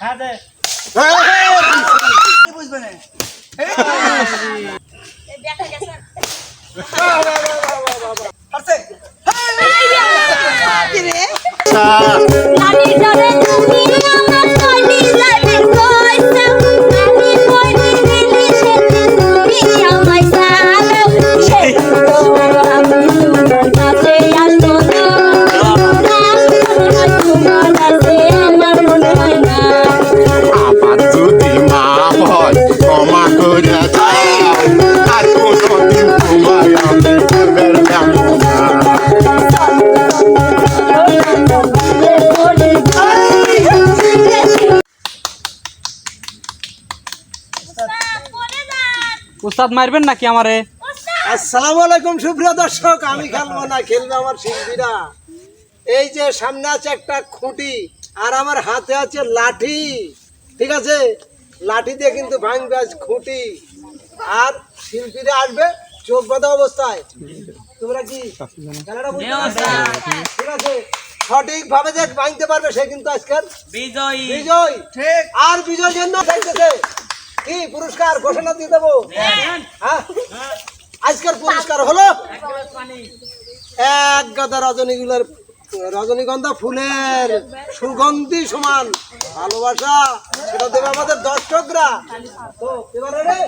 হ্যাঁ বুঝবে না। এই! পারছে উস্তাদ মারবেন নাকি আমারে? আসসালামু আলাইকুম সুপ্রিয় দর্শক। আমি খেলব না খেলবে আমার শিল্পীরা। এই যে সামনে আছে একটা খুঁটি আর আমার হাতে আছে লাঠি। ঠিক আছে? লাঠি দিয়ে কিন্তু ভাঙবে খুঁটি। আর শিল্পীরা আসবে চোখ বাঁধা অবস্থায়। তোমরা কি বুঝতে পারছ? ঠিক আছে? সঠিক ভাবে যে ভাঙতে পারবে সে কিন্তু আজকাল বিজয়ী। বিজয়। ঠিক। আর বিজয় জন্য দেখতেছে কি পুরস্কার ঘোষণা দিয়ে দেবো? হ্যাঁ? আজকের পুরস্কার হলো এক গাদা রজনীগুলোর রজনীগন্ধা ফুলের সুগন্ধি সমান ভালোবাসা। সেটা দেবে আমাদের দর্শকরা। তো এবারে রে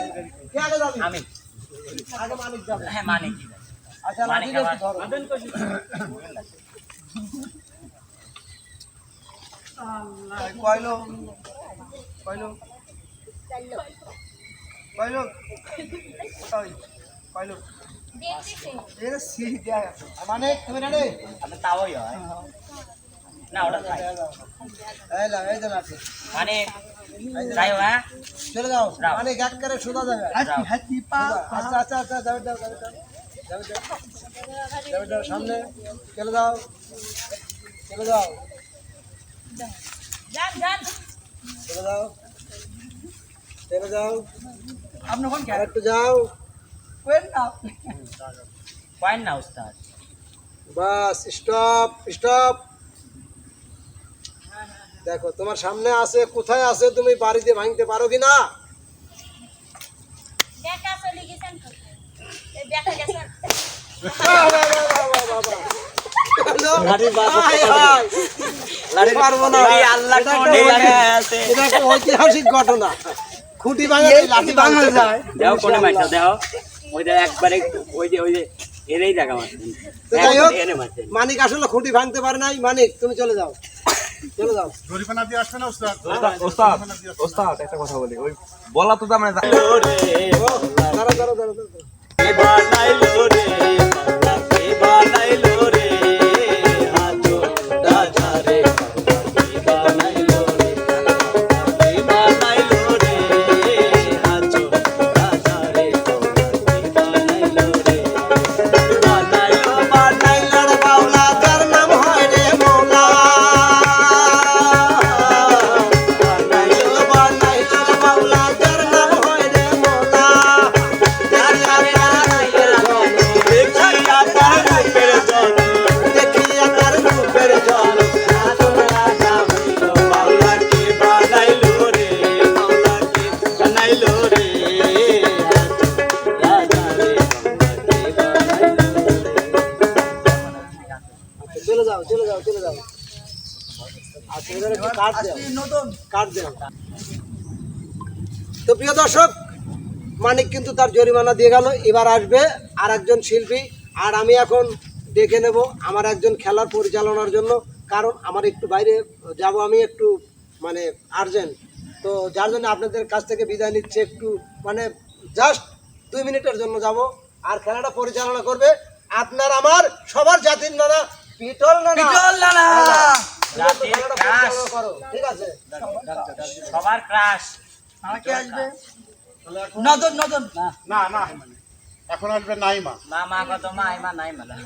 কে আগে যাবি? আমি আগে মানিক যাবে। হ্যাঁ মানে আচ্ছা মানিক ধরো। কয়লো? মানে তুমি রে আপনি তাওই হয়। না ওটা খাই এই এই যে লাঠি মানে যাই হ্যাঁ? চলে যাও। মানে এক করে সোজা যাবে। যাও। আচ্ছা আচ্ছা আচ্ছা যাবে যাও যাবে যাও যাবে যাও সামনে। চলে যাও। চলে যাও। যান যান। চলে যাও। চলে যাও। আপনি কোন আর একটু যাও। কয়েন না। উস্তাদ। Bus stop stop. দেখো তোমার সামনে আছে কোথায় আছে তুমি বাড়িতে ভাঙতে পারো কি না? ঐতিহাসিক ঘটনা। খুঁটি ভাঙা লাঠি ভাঙা যায়। দেখো কোনে ওই যে একবারে ওই যে ওই যে এরেই জায়গা যাই হোক মানিক আসলে খুঁটি ভাঙতে পারে নাই। মানিক তুমি চলে যাও। চলে যাও। জরিমানা দিয়ে আসবে না ওস্তাদ? ওস্তাদ একটা কথা বলি। ওই বলা তো তার মানে দাও দাও। তো প্রিয় দর্শক, মানিক কিন্তু তার জরিমানা দিয়ে গেল, এবার আসবে আর একজন শিল্পী। আর আমি এখন দেখে নেব আমার একজন খেলার পরিচালনার জন্য, কারণ আমার একটু বাইরে যাব, আমি একটু মানে আর্জেন্ট তো যার জন্য আপনাদের কাছ থেকে বিদায় নিচ্ছে একটু মানে জাস্ট দুই মিনিটের জন্য যাব। আর খেলাটা পরিচালনা করবে আপনার, আমার, সবার জাতির নানা পিটল নানা। পিটল ক্রাশ। করো ঠিক আছে। সবার ক্রাশ। আমাকে আসবে? নদন নদন না না এখন আসবে নাইমা। মা মা কত মা আইমা নাই মালা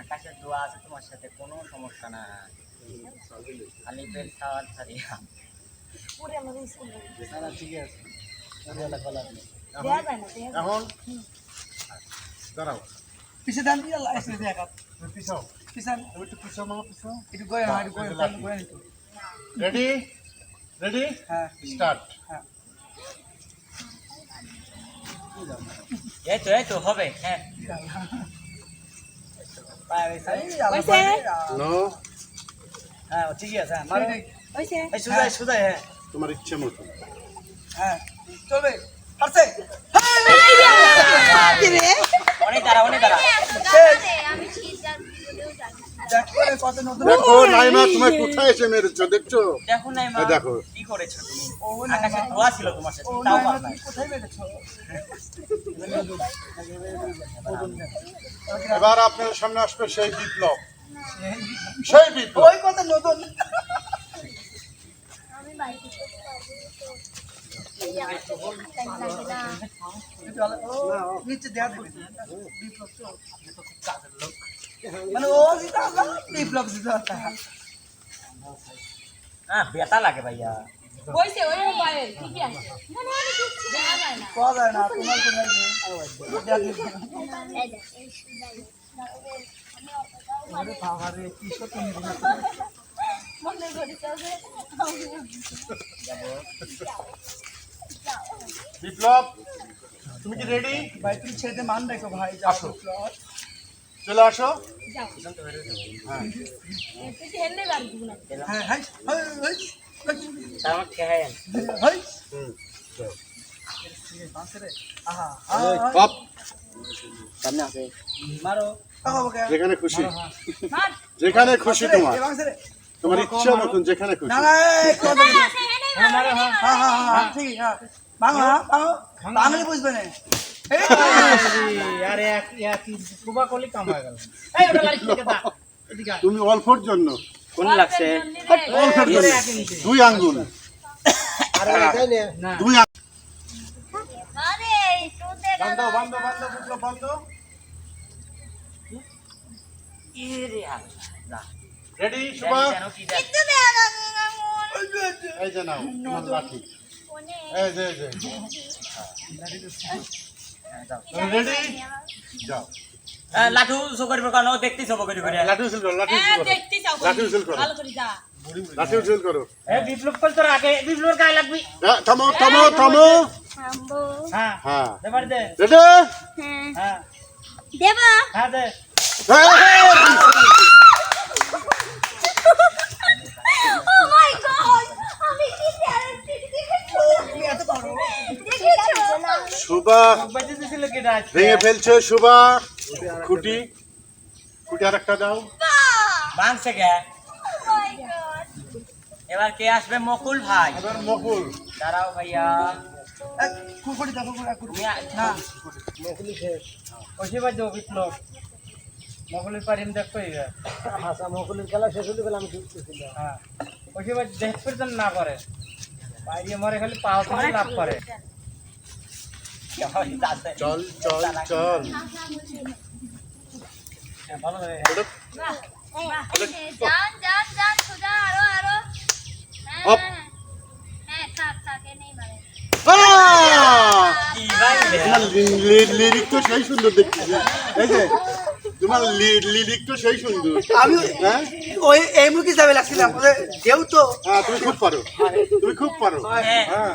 আকাশের দোয়া আছে তোমার সাথে কোনো সমস্যা না। খালি পেট খাওয়ার ছাড়িয়া পুরে আমাদের স্কুল। ঠিক আছে। না এখন দাঁড়াও। পিছে দান দিয়ে আল্লাহ আসলে দেখা পিছাও। পিছান ওই তো পিছাও মামা পিছাও। একটু গয়ে না একটু গয়ে গয়ে রেডি রেডি হ্যাঁ। স্টার্ট হ্যাঁ। এই তো এই তো হবে হ্যাঁ। তোমার ইচ্ছে মতো। হ্যাঁ। চলবে। পারছে? অনেক দাঁড়া অনেক দাঁড়া। দেখ নাইমা তোমার কোথায় এসে মেরেছো? দেখছ? দেখো নাই দেখো। কি করেছ? তুমি ও আকাশে ধোয়া ছিল তোমার সাথে না কোথায় এবার আপনার সামনে আসবে সেই বিপ্লব। সেই বিপ্লব। ওই নতুন। আমি বাড়িতে বেটা লাগে ভাইয়া কইছে ওই পায়ে বিপ্লব তুমি কি রেডি ভাই তুমি ছেড়ে মান দেখো ভাই আসো চলে আসো যেখানে খুশি যেখানে খুশি তোমার তোমার ইচ্ছা মতন যেখানে খুশি ঠিক হ্যাঁ বাংলা বাঙালি বুঝবে না। তুমি অল্পর জন্য। কোন লাগছে? অল্পের জন্য। দুই আঙ্গুল। দুই রেডি শুভ এই যে নাও লাঠি এই যে যে রেডি যাও। হ্যাঁ, লাঠু সো করিব কেন দেখতেই সব করি করে লাঠি উসুল করো লাঠি উসুল করো দেখতে চাও করো ভালো করে যা। লাঠি উসুল করো এ বিপ্লব কল তোর আগে বিপ্লবের গায়ে লাগবি। থামো থামো থামো। থামবো হ্যাঁ হ্যাঁ দেবার দে। রেডি হ্যাঁ হ্যাঁ দেবা। হ্যাঁ দে ও মাই গড আমি কি ট্যালেন্ট দেখেছ তুমি এত পারো কি ভেঙে ফেলছে শুভা খুঁটি খুঁটি আর একটা দাও। ভাঙছে গে মাই গড এবার কে আসবে? মকুল ভাই। এবার মকুল। দাঁড়াও ভাইয়া। কুকুরি দেখো কুকুরি তুমি আ- না। ওসে বাজে বিপ্লব। মকুলের পারিম দেখ কই হাসা মকুলের খেলা শেষ হলে আমি ঢুকতেছিলাম হ্যাঁ। ওসে দেখ না করে। বাইরে মরে খালি পাও থেকে লাভ করে। চল চল চল লিরিক তো সেই সুন্দর দেখতেছি তোমার লিরিক তো সেই সুন্দর। আমি হ্যাঁ? ওই এই মুখি যাবে লাগছিলাম ওদের যেহেতু হ্যাঁ তুমি খুব পারো। তুমি খুব পারো। হ্যাঁ। হ্যাঁ।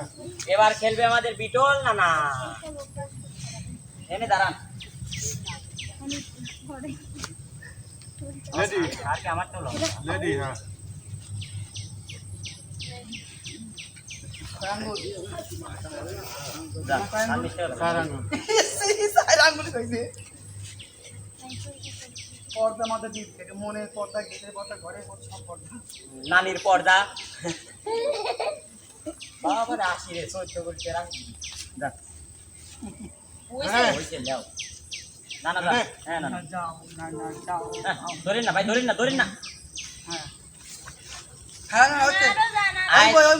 এবার খেলবে আমাদের বিটল না না এনে দাঁড়ান। রেডি আর কি আমার তো। রেডি হ্যাঁ। চার আঙ্গুল। কইছে পর্দা মাথা দিক থেকে মনের পর্দা গেটের পর্দা ঘরের পর্দা সব পর্দা নানির পর্দা বাবা আসি রে সহ্য করতে রাখ যা হ্যাঁ হইছে যাও না না হ্যাঁ না না না যাও না না যাও হ্যাঁ, ধরেন না ভাই ধরেন না ধরেন না হ্যাঁ হ্যাঁ যাও, যাও,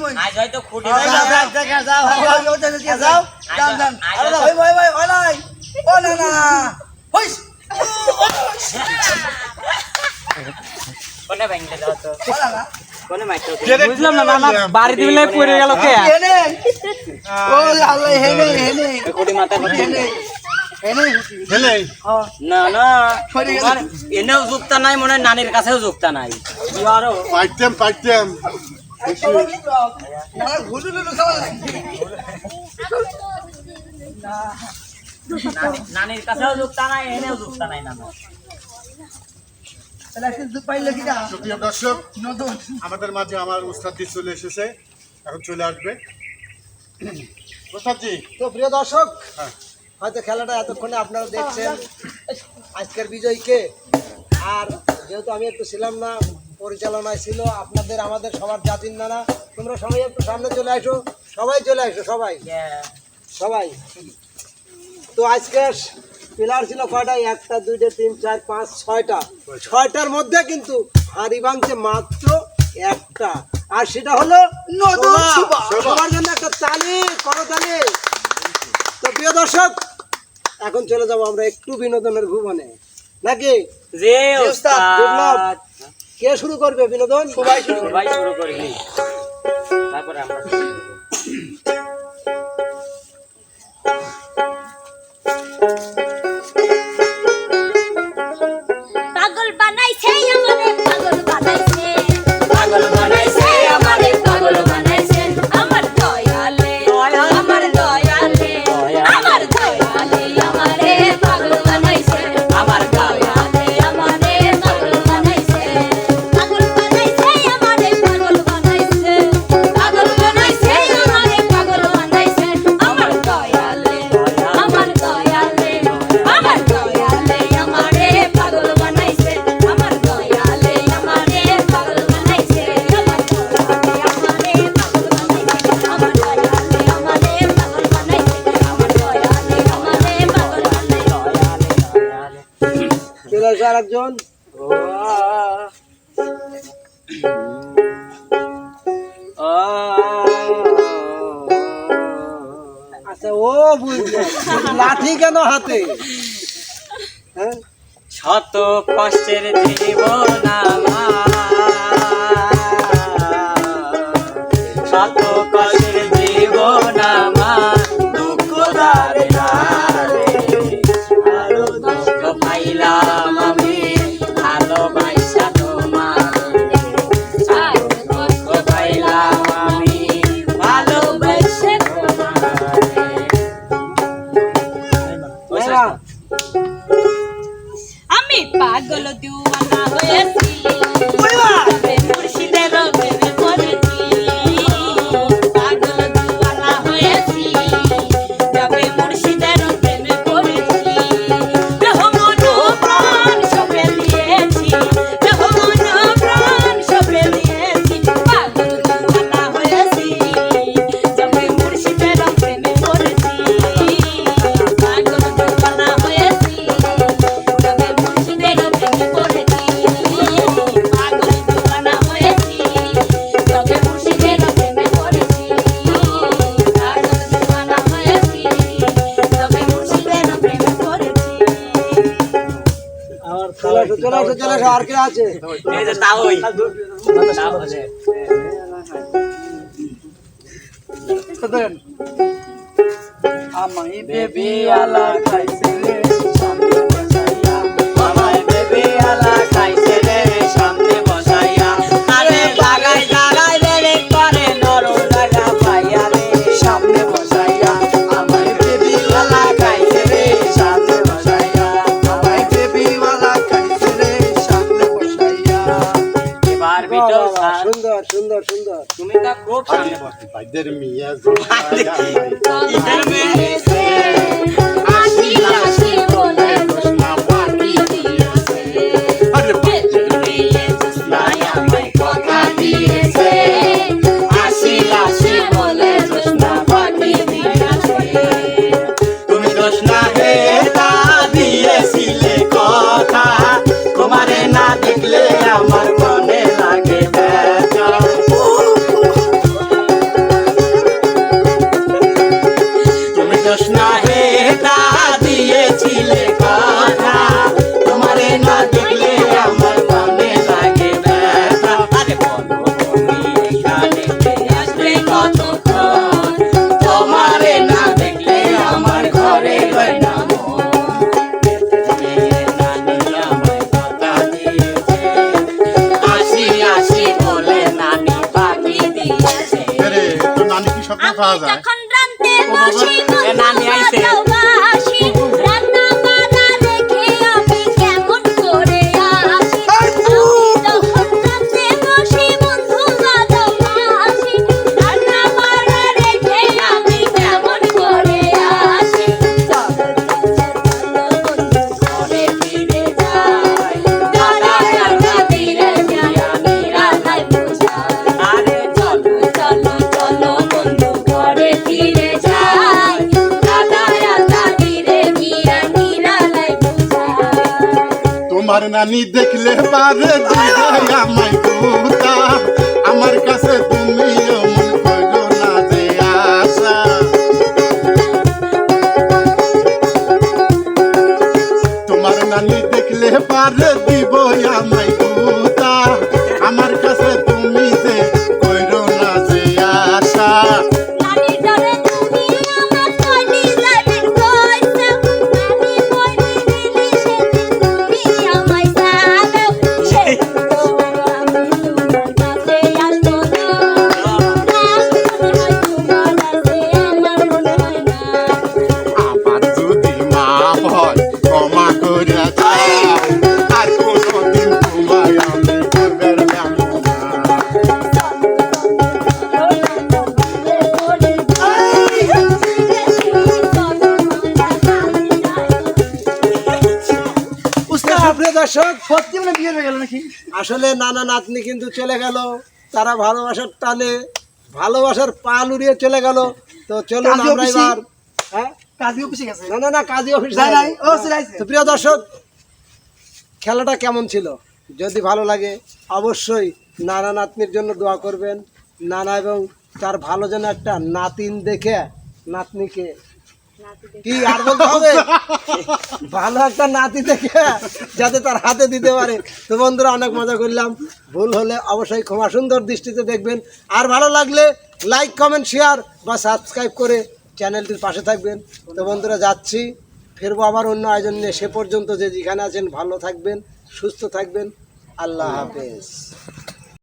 যাও, যাও, কোনে ভাঙলে দাও তো? ও না না কোনে মাইতো? বুঝলাম না না বাড়ি দিলে পড়ে গেল হেনে ও আল্লাহ হেনে হেনে কোটি মাথা হেনে না না। সরে গেছে। তোমার এনেও যুক্তা নাই মনে নানির কাছেও যুক্তা নাই। পাইতাম পাইতাম। নানি- নানির কাছেও যুক্তা নাই এনেও যুক্তা নাই না তাহলে আজকে দুধ পাইলে কি না সুপ্রিয় দর্শক আমাদের মাঝে আমার উস্তাদজি চলে এসেছে এখন চলে আসবে। উস্তাদজি। তো প্রিয় দর্শক হ্যাঁ। হয়তো খেলাটা এতক্ষণে আপনারা দেখছেন। আজকের বিজয়ী কে আর যেহেতু আমি একটু ছিলাম না পরিচালনায় ছিল আপনাদের আমাদের সবার জাতির নানা তোমরা সবাই একটু সামনে চলে আসো। সবাই চলে আসো সবাই। সবাই। তো আজকে প্লেয়ার ছিল কয়টা? একটা দুইটা তিন চার পাঁচ ছয়টা। ছয়টার মধ্যে কিন্তু হাড়ি ভাঙছে মাত্র একটা। আর সেটা হলো। সবার জন্য একটা তালি করো তালি তো প্রিয় দর্শক এখন চলে যাব আমরা একটু বিনোদনের ভুবনে। নাকি? যে ওস্তাদ, কে শুরু করবে বিনোদন? সবাই শুরু সবাই শুরু করি। তারপরে আমরা আর আচ্ছা ও লাঠি কেন হাতে? হ্যাঁ? শত কষ্টের জীবন আমার। আর কে আছে এই যে তাও আছে। আমি বেবি আলা খাইছে তোমার নানি দেখলে পারে আমায় কুতা। তোমায় আমি দর্শক সত্যি মানে বিয়ে হয়ে গেল নাকি? আসলে নানা নাতনি কিন্তু চলে গেল তারা ভালোবাসার টানে ভালোবাসার পাল উড়িয়ে চলে গেল। তো চলুন আমরা এবার হ্যাঁ? কাজী অফিসে গেছে? না না না কাজী অফিস যাই নাই ও সিরাইছে তো প্রিয় দর্শক খেলাটা কেমন ছিল? যদি ভালো লাগে অবশ্যই নানা নাতনির জন্য দোয়া করবেন। নানা এবং তার ভালো যেন একটা নাতিন দেখে নাতনিকে। কি আর বলতে হবে? ভালো একটা নাতি দেখে যাতে তার হাতে দিতে পারে। তো বন্ধুরা অনেক মজা করলাম। ভুল হলে অবশ্যই ক্ষমা সুন্দর দৃষ্টিতে দেখবেন। আর ভালো লাগলে লাইক কমেন্ট শেয়ার বা সাবস্ক্রাইব করে চ্যানেলটির পাশে থাকবেন। তো বন্ধুরা, যাচ্ছি। ফেরবো আবার অন্য আয়োজন নিয়ে। সে পর্যন্ত যে যেখানে আছেন ভালো থাকবেন, সুস্থ থাকবেন। আল্লাহ হাফেজ।